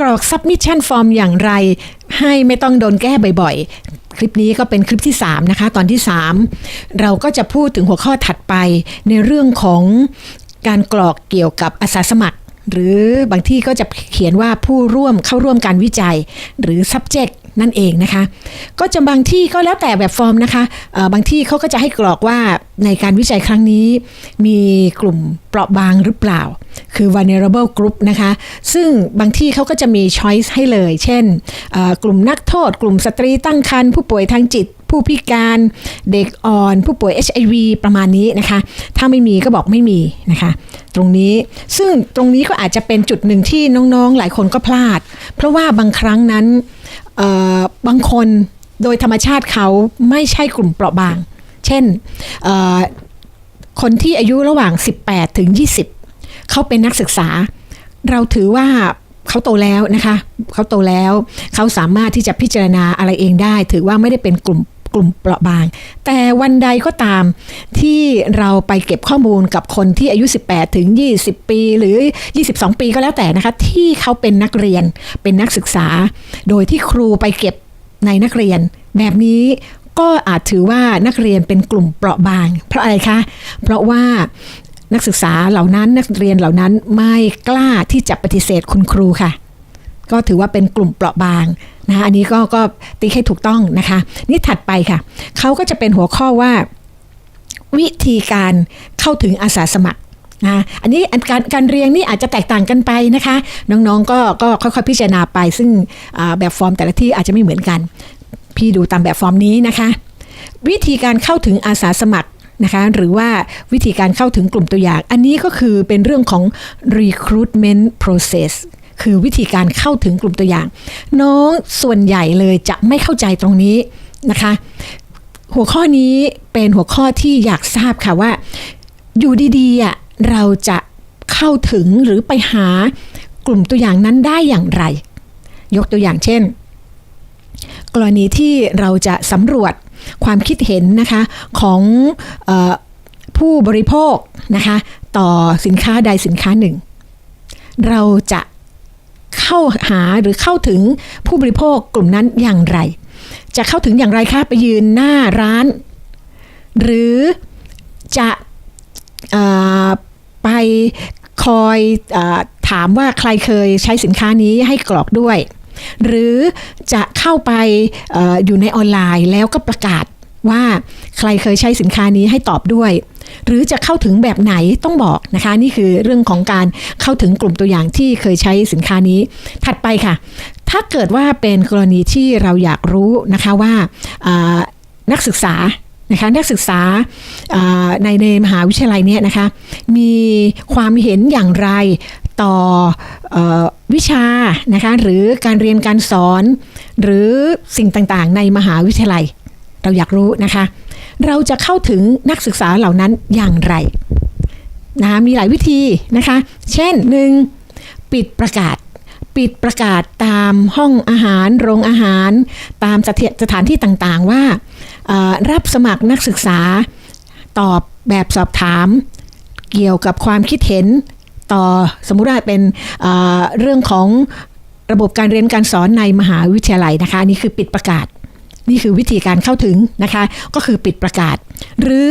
กรอก submission form อย่างไร ให้ไม่ต้องโดนแก้บ่อยๆ คลิปนี้ก็เป็นคลิปที่ 3 นะคะ ตอนที่ 3 เราก็จะพูดถึงหัวข้อถัดไปในเรื่องของการกรอกเกี่ยวกับอาสาสมัคร หรือบางที่ก็จะเขียนว่าผู้ร่วมเข้าร่วมการวิจัย หรือ subject นั่นเองนะคะ ก็จะบางที่ก็แล้วแต่แบบฟอร์มนะคะบางที่เขาก็จะให้กรอกว่าในการวิจัยครั้งนี้ มีกลุ่มเปราะบางหรือเปล่า คือ vulnerable group นะคะ ซึ่งบางที่เขาก็จะมี choice ให้เลย เช่น กลุ่มนักโทษ กลุ่มสตรีตั้งครรภ์ผู้ป่วยทางจิต ผู้พิการเด็กอ่อน ผู้ป่วย HIV ประมาณนี้นะคะ ถ้าไม่มีก็บอกไม่มีนะคะ ตรงนี้ซึ่งตรงนี้ก็อาจจะเป็นจุดหนึ่งที่น้องๆ หลายคนก็พลาด เพราะว่าบางครั้งนั้นบางคนโดยธรรมชาติเขาไม่ใช่กลุ่มเปราะบาง เช่นคนที่อายุระหว่าง 18 ถึง 20 เขาเป็นนักศึกษา เราถือว่าเขาโตแล้วนะคะ เขาโตแล้ว เขาสามารถที่จะพิจารณาอะไรเองได้ ถือว่าไม่ได้เป็นกลุ่ม กลุ่มเปราะบาง แต่วันใดก็ตามที่เราไปเก็บข้อมูลกับคนที่อายุ 18 ถึง 20 ปี หรือ 22 ปีก็แล้วแต่นะคะ ที่เขาเป็นนักเรียนเป็นนักศึกษา โดยที่ครูไปเก็บในนักเรียน แบบนี้ก็อาจถือว่านักเรียนเป็นกลุ่มเปราะบาง เพราะอะไรคะ เพราะว่านักศึกษาเหล่านั้นนักเรียนเหล่านั้นไม่กล้าที่จะปฏิเสธคุณครูค่ะ ก็ถือว่าเป็นกลุ่มเปราะบางนะคะอันนี้ก็ก็ติ๊กให้ถูกต้องนะคะ นี่ถัดไปค่ะ เขาก็จะเป็นหัวข้อว่า วิธีการเข้าถึงอาสาสมัครนะอันนี้การการเรียงนี่อาจจะแตกต่างกันไปนะคะ น้องๆก็ก็ค่อยๆพิจารณาไป ซึ่งแบบฟอร์มแต่ละที่อาจจะไม่เหมือนกัน พี่ดูตามแบบฟอร์มนี้นะคะ วิธีการเข้าถึงอาสาสมัครนะคะหรือว่าวิธีการเข้าถึงกลุ่มตัวอย่าง อันนี้ก็คือเป็นเรื่องของ recruitment process คือวิธีการเข้าถึงกลุ่มตัวอย่าง น้องส่วนใหญ่เลยจะไม่เข้าใจตรงนี้นะคะ หัวข้อนี้เป็นหัวข้อที่อยากทราบค่ะว่า อยู่ดีๆเราจะเข้าถึงหรือไปหากลุ่มตัวอย่างนั้นได้อย่างไร ยกตัวอย่างเช่น กรณีที่เราจะสำรวจความคิดเห็นนะคะของออผู้บริโภคนะคะต่อสินค้าใดสินค้าหนึ่ง เราจะ เข้าหาหรือเข้าถึงผู้บริโภคกลุ่มนั้นอย่างไร จะเข้าถึงอย่างไรคะไปยืนหน้าร้าน หรือจะอไปคอยอถามว่าใครเคยใช้สินค้านี้ให้กรอกด้วย หรือจะเข้าไปออยู่ในออนไลน์แล้วก็ประกาศว่าใครเคยใช้สินค้านี้ให้ตอบด้วย หรือจะเข้าถึงแบบไหนต้องบอกนะคะ นี่คือเรื่องของการเข้าถึงกลุ่มตัวอย่างที่เคยใช้สินค้านี้ ถัดไปค่ะ ถ้าเกิดว่าเป็นกรณีที่เราอยากรู้นะคะว่านักศึกษานะคะนักศึกษาในในมหาวิทยาลัยเนี่ยนะคะมีความเห็นอย่างไรต่ออวิชานะคะหรือการเรียนการสอน หรือสิ่งต่างๆ ในมหาวิทยาลัย เราอยากรู้นะคะ เราจะเข้าถึงนักศึกษาเหล่านั้นอย่างไรนะคะมีหลายวิธีนะคะ เช่นหนึ่งปิดประกาศ ปิดประกาศตามห้องอาหาร โรงอาหาร ตามสถานที่ต่างๆว่า รับสมัครนักศึกษาตอบแบบสอบถาม เกี่ยวกับความคิดเห็นต่อสมมุติว่าเป็นเรื่องของระบบการเรียนการสอนในมหาวิทยาลัยนะคะนี่คือปิดประกาศ นี่คือวิธีการเข้าถึงนะคะ ก็คือปิดประกาศ หรือ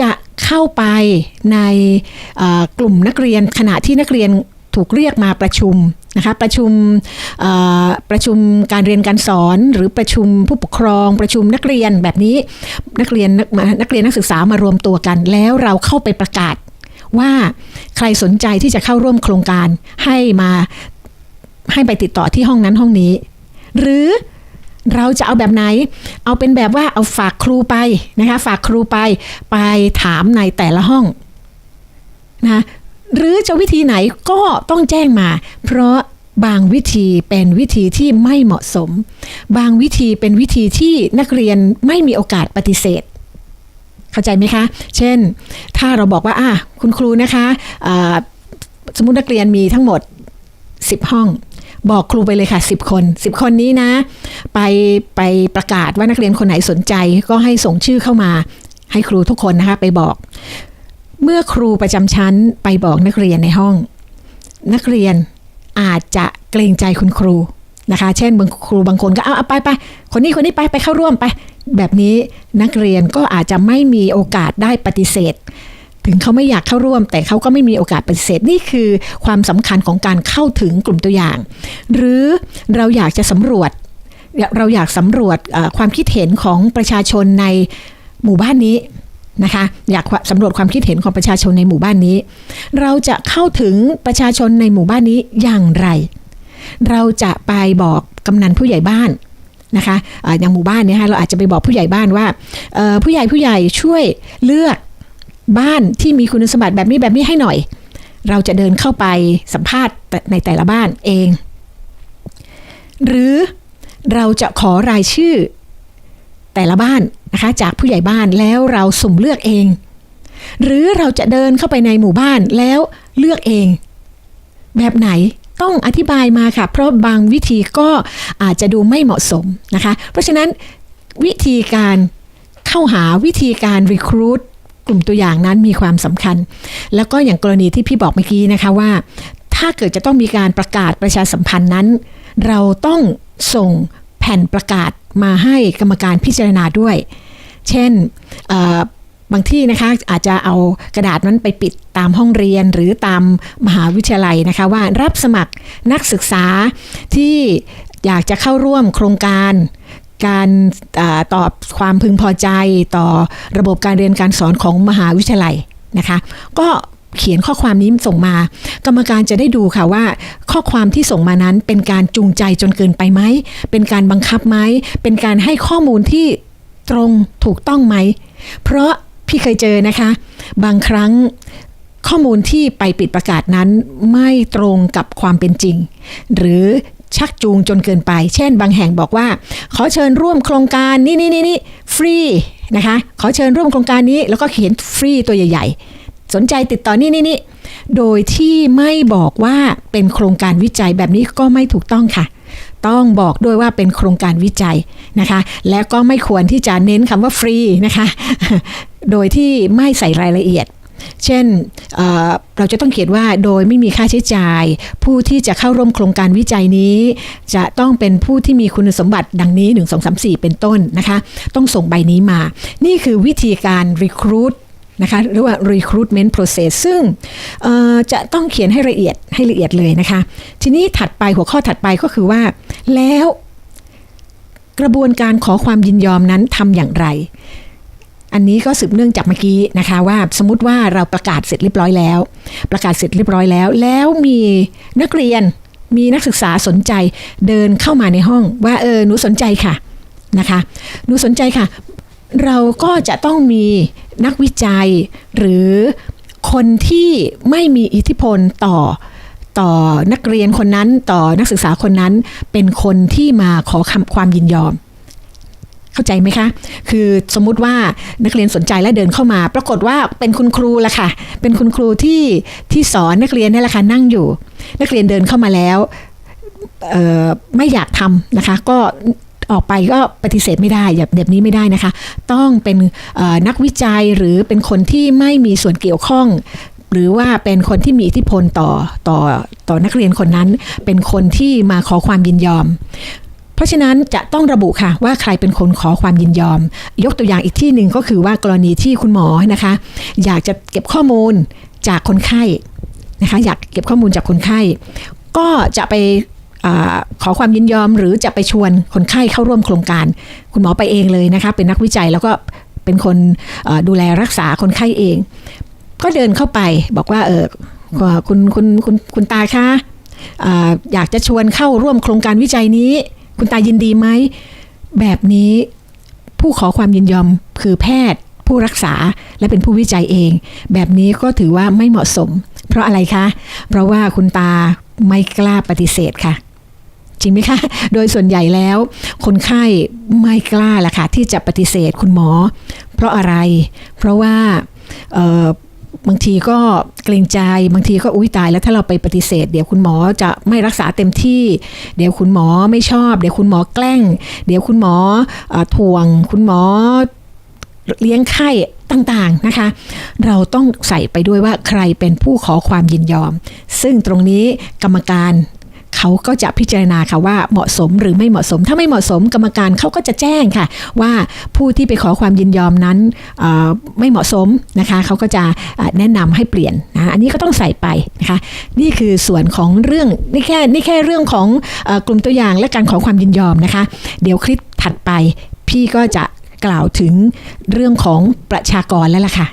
จะเข้าไปในกลุ่มนักเรียนขณะที่นักเรียนถูกเรียกมาประชุมนะคะประชุมประชุมการเรียนการสอนหรือประชุมผู้ปกครองประชุมนักเรียนแบบนี้นักเรียนนักนักเรียนนักศึกษามารวมตัวกัน แล้วเราเข้าไปประกาศว่าใครสนใจที่จะเข้าร่วมโครงการให้มาให้ไปติดต่อที่ห้องนั้นห้องนี้ หรือ เราจะเอาแบบไหน เอาเป็นแบบว่าเอาฝากครูไปนะคะ ฝากครูไปไปถามในแต่ละห้องนะหรือจะวิธีไหนก็ต้องแจ้งมา เพราะบางวิธีเป็นวิธีที่ไม่เหมาะสม บางวิธีเป็นวิธีที่นักเรียนไม่มีโอกาสปฏิเสธ เข้าใจไหมคะ เช่น ถ้าเราบอกว่าอะคุณครูนะคะสมมตินักเรียนมีทั้งหมด 10 ห้อง บอกครูไปเลยค่ะ 10 คน 10 คนนี้นะ ไปไปประกาศว่านักเรียนคนไหนสนใจ ก็ให้ส่งชื่อเข้ามา ให้ครูทุกคนนะคะไปบอก เมื่อครูประจำชั้นไปบอกนักเรียนในห้อง นักเรียนอาจจะเกรงใจคุณครูนะคะ เช่นบางครูบางคนก็เอาเอาไปไปคนนี้คนนี้ไปไปเข้าร่วมไป แบบนี้นักเรียนก็อาจจะไม่มีโอกาสได้ปฏิเสธ ถึงเขาไม่อยากเข้าร่วม แต่เขาก็ไม่มีโอกาสปฏิเสธนี่คือความสำคัญของการเข้าถึงกลุ่มตัวอย่าง หรือเราอยากจะสำรวจ เราอยากสำรวจความคิดเห็นของประชาชนในหมู่บ้านนี้นะคะอยากสำรวจความคิดเห็นของประชาชนในหมู่บ้านนี้ เราจะเข้าถึงประชาชนในหมู่บ้านนี้อย่างไร เราจะไปบอกกำนันผู้ใหญ่บ้านนะคะอย่างหมู่บ้านเนี่ยฮะเราอาจจะไปบอกผู้ใหญ่บ้านว่าผู้ใหญ่ผู้ใหญ่ช่วยเลือก บ้านที่มีคุณสมบัติแบบนี้แบบนี้ให้หน่อย เราจะเดินเข้าไปสัมภาษณ์ในแต่ละบ้านเอง หรือเราจะขอรายชื่อแต่ละบ้านนะคะจากผู้ใหญ่บ้านแล้วเราสุ่มเลือกเอง หรือเราจะเดินเข้าไปในหมู่บ้านแล้วเลือกเอง แบบไหนต้องอธิบายมาค่ะ เพราะบางวิธีก็อาจจะดูไม่เหมาะสมนะคะ เพราะฉะนั้นวิธีการเข้าหาวิธีการรีคูด กลุ่มตัวอย่างนั้นมีความสำคัญ แล้วก็อย่างกรณีที่พี่บอกเมื่อกี้นะคะว่า ถ้าเกิดจะต้องมีการประกาศประชาสัมพันธ์นั้น เราต้องส่งแผ่นประกาศมาให้กรรมการพิจารณาด้วย เช่นบางที่นะคะอาจจะเอากระดาษนั้นไปปิดตามห้องเรียนหรือตามมหาวิทยาลัยนะคะว่ารับสมัครนักศึกษาที่อยากจะเข้าร่วมโครงการ การอตอบความพึงพอใจต่อระบบการเรียนการสอนของมหาวิทยาลัยนะคะ ก็เขียนข้อความนี้ส่งมา กรรมการจะได้ดูค่ะว่า ข้อความที่ส่งมานั้นเป็นการจูงใจจนเกินไปไหม เป็นการบังคับไหม เป็นการให้ข้อมูลที่ตรงถูกต้องไหม เพราะพี่เคยเจอนะคะ บางครั้งข้อมูลที่ไปปิดประกาศนั้นไม่ตรงกับความเป็นจริง หรือ ชักจูงจนเกินไป เช่น บางแห่งบอกว่า ขอเชิญร่วมโครงการนี่นี่นี่นี่ฟรีนะคะ ขอเชิญร่วมโครงการนี้ แล้วก็เขียนฟรีตัวใหญ่ ๆ สนใจติดต่อนี่นี่นี่โดยที่ไม่บอกว่าเป็นโครงการวิจัยแบบนี้ก็ไม่ถูกต้องค่ะ ต้องบอกด้วยว่าเป็นโครงการวิจัยนะคะ และก็ไม่ควรที่จะเน้นคำว่าฟรีนะคะ โดยที่ไม่ใส่รายละเอียด เช่นเเราจะต้องเขียนว่าโดยไม่มีค่าใช้จ่าย ผู้ที่จะเข้าร่วมโครงการวิจัยนี้ จะต้องเป็นผู้ที่มีคุณสมบัติดังนี้ 1 2 3 4 เป็นต้นนะคะ ต้องส่งใบนี้มา นี่คือวิธีการ recruit นะคะหรือว่า recruitment process ซึ่งจะต้องเขียนให้ละเอียดให้ละเอียดเลยนะคะ ทีนี้ถัดไปหัวข้อถัดไปก็คือว่า แล้วกระบวนการขอความยินยอมนั้นทำอย่างไร อันนี้ก็สืบเนื่องจากเมื่อกี้นะคะว่าสมมติว่าเราประกาศเสร็จเรียบร้อยแล้ว ประกาศเสร็จเรียบร้อยแล้ว แล้วมีนักเรียนมีนักศึกษาสนใจเดินเข้ามาในห้องว่าเออหนูสนใจค่ะนะคะหนูสนใจค่ะ เราก็จะต้องมีนักวิจัย หรือคนที่ไม่มีอิทธิพลต่อต่อนักเรียนคนนั้นต่อนักศึกษาคนนั้นเป็นคนที่มาขอคำความยินยอม เข้าใจไหมคะ คือสมมุติว่านักเรียนสนใจและเดินเข้ามา ปรากฏว่าเป็นคุณครูละค่ะ เป็นคุณครูที่ที่สอนนักเรียนนี่แหละค่ะนั่งอยู่ นักเรียนเดินเข้ามาแล้วไม่อยากทำนะคะ ก็ออกไปก็ปฏิเสธไม่ได้แบบนี้ไม่ได้นะคะ ต้องเป็นนักวิจัยหรือเป็นคนที่ไม่มีส่วนเกี่ยวข้อง หรือว่าเป็นคนที่มีอิทธิพลต่อต่อต่อนักเรียนคนนั้น เป็นคนที่มาขอความยินยอม เพราะฉะนั้นจะต้องระบุค่ะว่าใครเป็นคนขอความยินยอม ยกตัวอย่างอีกที่หนึ่งก็คือว่ากรณีที่คุณหมอนะคะ อยากจะเก็บข้อมูลจากคนไข้นะคะอยากเก็บข้อมูลจากคนไข้ ก็จะไปอขอความยินยอมหรือจะไปชวนคนไข้เข้าร่วมโครงการ คุณหมอไปเองเลยนะคะเป็นนักวิจัยแล้วก็เป็นคนดูแลรักษาคนไข้เอง ก็เดินเข้าไปบอกว่าเออคุณคุณคุณคุณตาคะอยากจะชวนเข้าร่วมโครงการวิจัยนี้ คุณตายินดีไหม แบบนี้ผู้ขอความยินยอมคือแพทย์ ผู้รักษาและเป็นผู้วิจัยเอง แบบนี้ก็ถือว่าไม่เหมาะสม เพราะอะไรคะ เพราะว่าคุณตาไม่กล้าปฏิเสธค่ะจริงไหมคะ โดยส่วนใหญ่แล้ว คนไข้ไม่กล้าละค่ะที่จะปฏิเสธคุณหมอ เพราะอะไร เพราะว่า บางทีก็เกรงใจบางทีก็อุ้ยตายแล้วถ้าเราไปปฏิเสธ เดี๋ยวคุณหมอจะไม่รักษาเต็มที่ เดี๋ยวคุณหมอไม่ชอบ เดี๋ยวคุณหมอแกล้ง เดี๋ยวคุณหมอถ่วง คุณหมอเลี้ยงไข้ต่างๆนะคะ เราต้องใส่ไปด้วยว่าใครเป็นผู้ขอความยินยอม ซึ่งตรงนี้กรรมการ เขาก็จะพิจารณาค่ะว่าเหมาะสมหรือไม่เหมาะสม ถ้าไม่เหมาะสมกรรมการเขาก็จะแจ้งค่ะ ว่าผู้ที่ไปขอความยินยอมนั้นไม่เหมาะสมนะคะเขาก็จะแนะนำให้เปลี่ยนนะอันนี้ก็ต้องใส่ไปนะคะนี่คือส่วนของเรื่องนี่แค่นี่แค่เรื่องของอกลุ่มตัวอย่างและการขอความยินยอมนะคะ เดี๋ยวคลิปถัดไปพี่ก็จะกล่าวถึงเรื่องของประชากรแล้วล่ะค่ะ